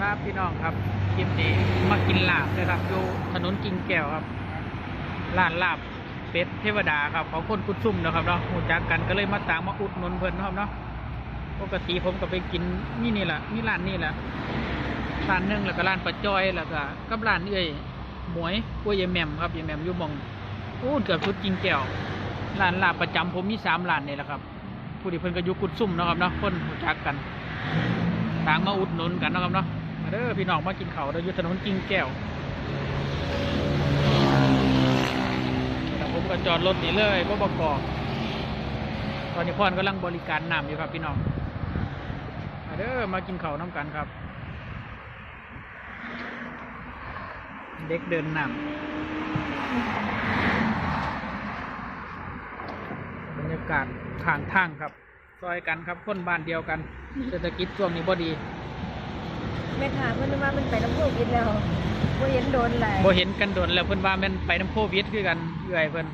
ครับพี่น้องครับคลิปนี้มากินลาบเลยครับอยู่ถนนกิ่งแก้วครับร้านลาบเป็ดเทวดาครับของคนกุดซุ่มนะครับเนาะหูจักกันก็เลยมาต่างมาอุดหนุนเพิ่นนะครับเนาะปกติผมก็ไปกินนี่นี่แหละนี่ร้านนี่แหละร้านหนึงแล้วก็ร้านปลาจอยแล้วก็กับร้านเอ้ยหมวยกล้วยยายแหม่มครับยายแหม่มอยู่มองอู้เกือบชุดกิ่งแก้วร้านลาบประจำผมมีสามร้านนี่แหละครับผู้ที่เพิ่นก็อยู่กุดซุ่มนะครับเนาะคนหูจักกันต่างมาอุดหนุนกันนะครับเนาะ เด้อพี่น้องมากินเขาเราอยู่ถนนกิ่งแก้วแต่ผมก็จอดรถนี่เลยบ่บอกอกตอนนี้พ่อนกำลังบริการน้ำอยู่ครับพี่น้องเด้อมากินเขาน้ำกันครับ เด็กเดินน้ำบรรยากาศข้างทางครับซอยกันครับคนบ้านเดียวกัน เศรษฐกิจช่วงนี้บ่ดี แม่ค้าเพิ่นว่ามันไปน้ำโควิดแล้วบ่เห็นโดนหลายบ่เห็นกันโดนแล้วเพิ่นว่าแม่นไปน้ำโควิดคือกันเอื่อยเพิ่น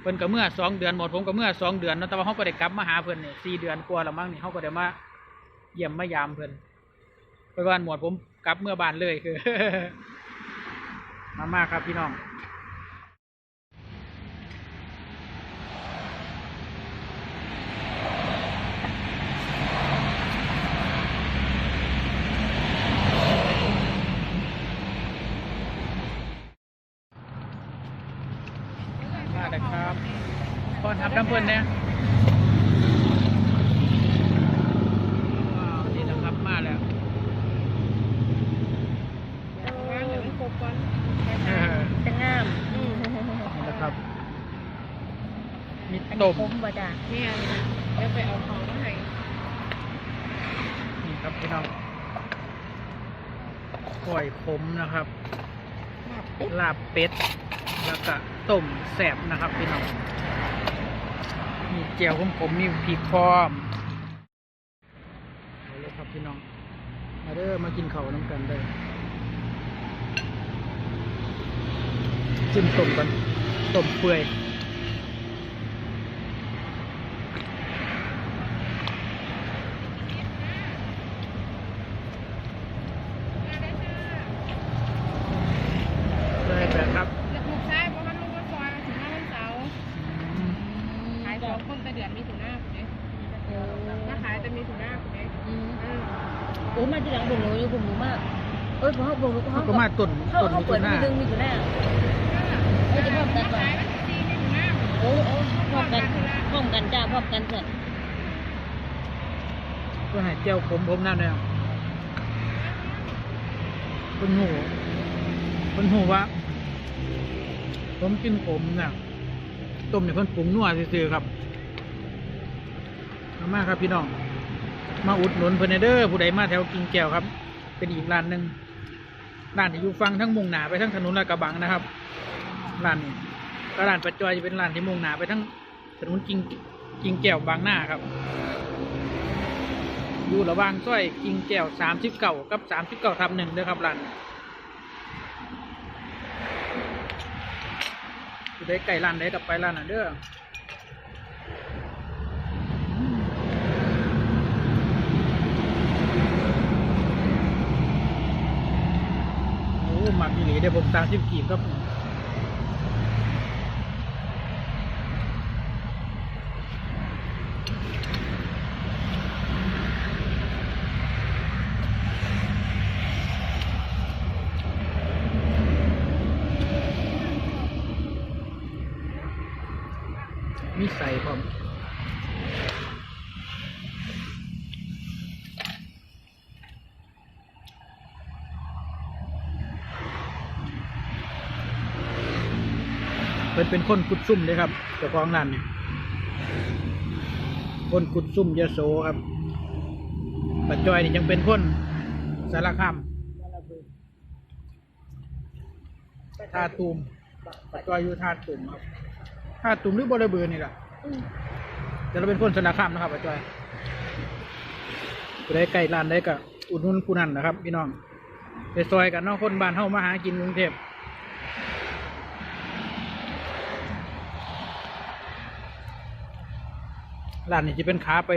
เพิ่นก็เมื่อสองเดือนหมดผมก็เมื่อสองเดือนเนาะแต่ว่าเขาก็ได้กลับมาหาเพิ่นนี่สี่เดือนกว่าแล้วมั้งนี่เขาก็ได้มาเยี่ยมมายามเพิ่นเพิ่นหมดผมกลับเมื่อบานเลยคือ มามาครับพี่น้องมาเลยครับพอทับ น้ำเพิ่นเนี่ยว้าวนี่นะครับมาแล้วเออจะงามอืมนี่นะครับ มีอันนี้ต้มผมบ่จ้ะเนี่ยเดี๋ยวไปเอาของมาให้นี่ครับพี่น้องกล้วยขมนะครับลาบเป็ด แล้วก็ต้มแสบนะครับพี่น้อง มีเจียวขมๆมีพริกพร้อมเอาเลยครับพี่น้อง มาเด้อมากินข้าวน้ำกันได้จิ้มต้มกันต้มเปื่อยแบบครับ ลูกชายเพราะมันลูกว่าซอยถึงหน้าวันเสาร์ อืม ขายของคนแต่เดือนมีถึงหน้าคุณเด้ เออ ถ้าขายจะมีถึงหน้าคุณเด้ อืม อืม โอ้มาทีหลังบ่รู้อยู่บ่รู้มาก เอ้ยบ่เฮาบ่รู้เขาเฮาก็มาต้นเฮาต้นเฮามิเปิถุดนามีดึงมีอยู่หน้าเอ้ยจะพร้อมกันก่อนขายวันที่สี่มีถึงหน้าโอ้โอ้พร้อมกันพร้อมกันจ้าพร้อมกันเสร็จเพื่อให้เจียวผมผมนั่นเนี่ยเป็นหูเป็นหูว่า ผมกินผมเนี่ยต้มเนี่ยเพิ่นปรุงนัวซื่อๆครับมามาครับพี่น้อง มาอุดหนุนเพิ่นเด้อผู้ใดมาแถวกิ่งแก้วครับ เป็นอีกร้านหนึ่ง ร้านที่อยู่ฟังทั้งมุ่งหนาไปทั้งถนนลาดกระบังนะครับร้านนี้ก็ร้านปัจจอยจะเป็นร้านที่มุ่งหนาไปทั้งถนนกิ่งกิ่งแก้วบางหน้าครับ อยู่ระหว่างซอยกิ่งแก้วสามสิบเก้ากับสามสิบเก้าทับหนึ่งเด้อครับร้านผู้ใดไก่ร้านใดกับไปร้านนั้นเด้อ โอ้หมักอีหลีเดี๋ยวผมตามสิบกีบครับมีใส่พร้อม เป็นเป็นคนกุดซุ่มเลยครับเจ้าของร้านเนี่ยคนกุดซุ่มยโสครับปัจจอยนี่ยังเป็นคนสารคามท่าตูมปัจจอยอยู่ท่าตูมครับท่าตูมหรือบริเบือนี่แหละอืมแต่เราเป็นคนสารคามนะครับอาจารย์ผู้ใดใกล้ร้านได้ก็อุดหนุนผู้นั้นนะครับ พี่น้องไปซอยกันเนาะคนบ้านเฮามาหากินกรุงเทพ ร้านนี้จะเป็นขาไป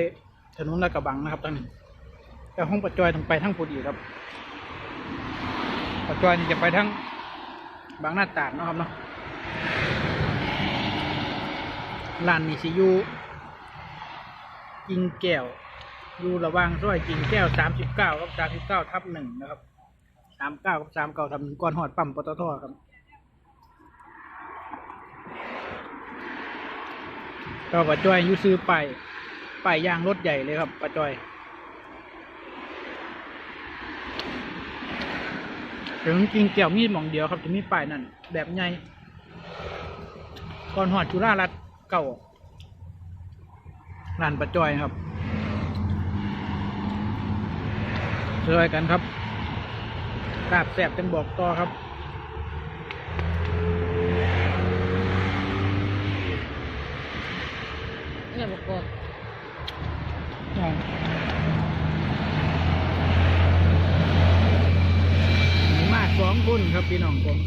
ถนนลาดกระบังนะครับทางนี้แต่ห้องปัจจอยต้องไปทั้งพูดีครับปัจจุบันจะไปทั้งบางหน้าตาดนะครับเนาะร้านนี้สิอยู่กิงแก้วอยู่ระว่างซอยกิงแก้วสามสิบเก้ากับสามสิบเก้าทับหนึ่งนะครับสามเก้ากับสามเก้าทับหนึ่งก่อนหอดปั๊มปตทครับ ก็ปัจจุบันอยู่ซื้อไปไปายยางรถใหญ่เลยครับปัจจุบันถึงจริงแก้วมีหมองเดียวครับจะมีป้ายนั่นแบบใหญ่ก่อนหอดจุฬารัตเก่าร้านประจอยครับเจอกันครับลาบแสบจังบอกต่อครับ เนี่ยบอกกบมาสองคนครับพี่น้องผม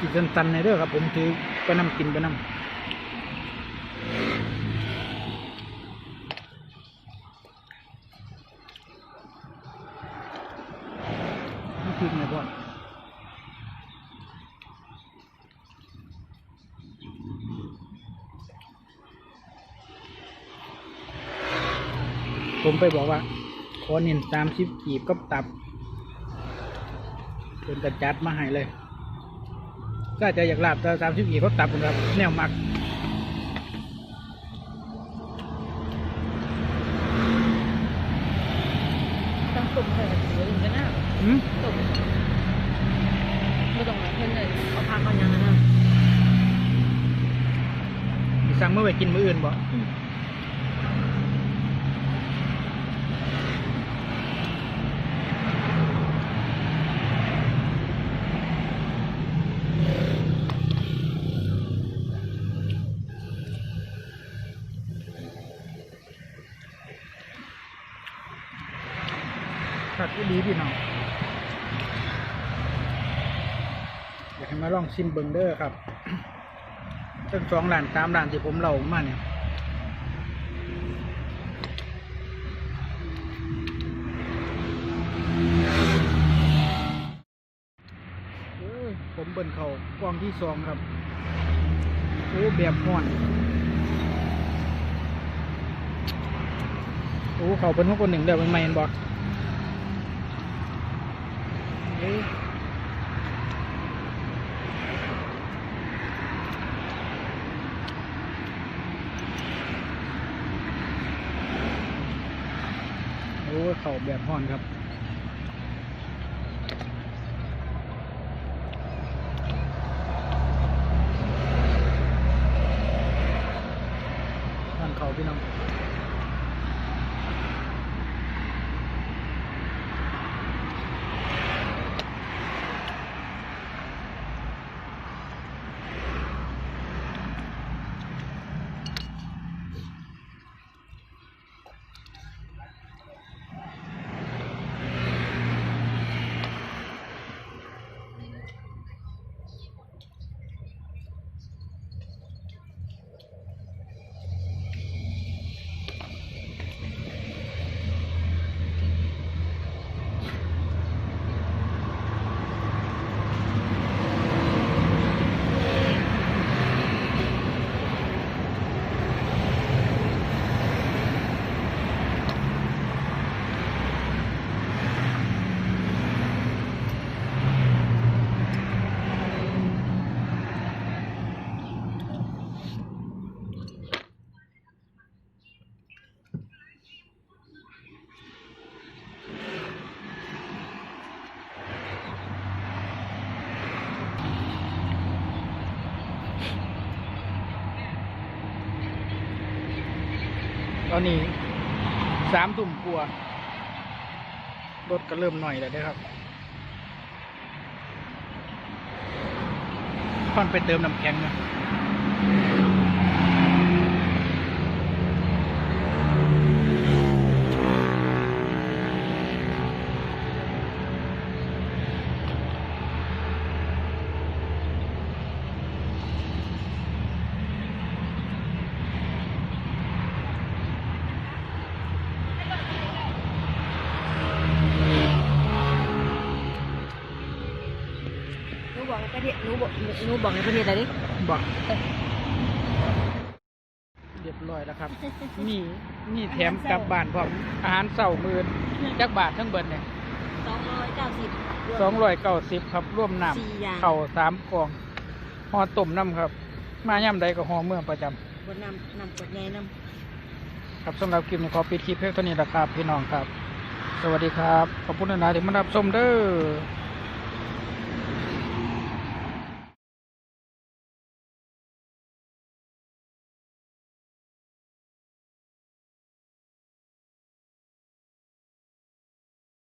กินตันๆในเด้อครับ ผมถือไปนำกินไปนำน้ำพริกไงพ่อผมไปบอกว่า ขอเน้นสามสิบกีบกับตับเป็นกระจัดมาให้เลย ก็จะอยากลาบแต่สามสิบกีบกับตับนะครับแนวมักต้องตุ่มใส่กระถือถึงกันนะอืมตุ่มไม่ต้องหาเพื่อนเลยเอาพาเขายังนะสิสั่งเมื่อไปกินมื้ออื่นบ่ ดีพี่น้องอยากให้มาลองชิมเบิงเดอร์ครับทั้งสองร้านสามร้านที่ผมเล่ามาเนี่ยผมเบิ่นเขากล้องที่สองครับโอ้แบบห่อนโอ้เขาเป็นพวกคนหนึ่งเดียวเป็นไมนบอก นี้โอ้เข่าแบบห่อนครับ ตอนนี้สามทุ่มกลัวารถก็เริ่มหน่อยแล้วเด้ครับค่อนไปเติมน้ำแข็งนะ พี่หนูบอกหนูบอกให้เพิ่นเฮ็ดอะไรดิบอกเรียบร้อยแล้วครับ มีมีแถมกลับบ้านพร้อมอาหารเสาร์มื้อจักบาททั้งเบิดเนี่ยสองร้อยเก้าสิบสองร้อยเก้าสิบครับร่วมน้สี่อย่างำเข่าวสามกล่องห่อต้มน้ำครับ มาย่ำใดก็ห่อเมื่อประจำบนน้ำน้ำกดใหญ่น้ำครับสำหรับคลิปนี้ขอปิดคลิปเพียงเท่านี้แหละครับพี่น้องครับ สวัสดีครับ ขอบคุณนะที่มารับชมเด้อ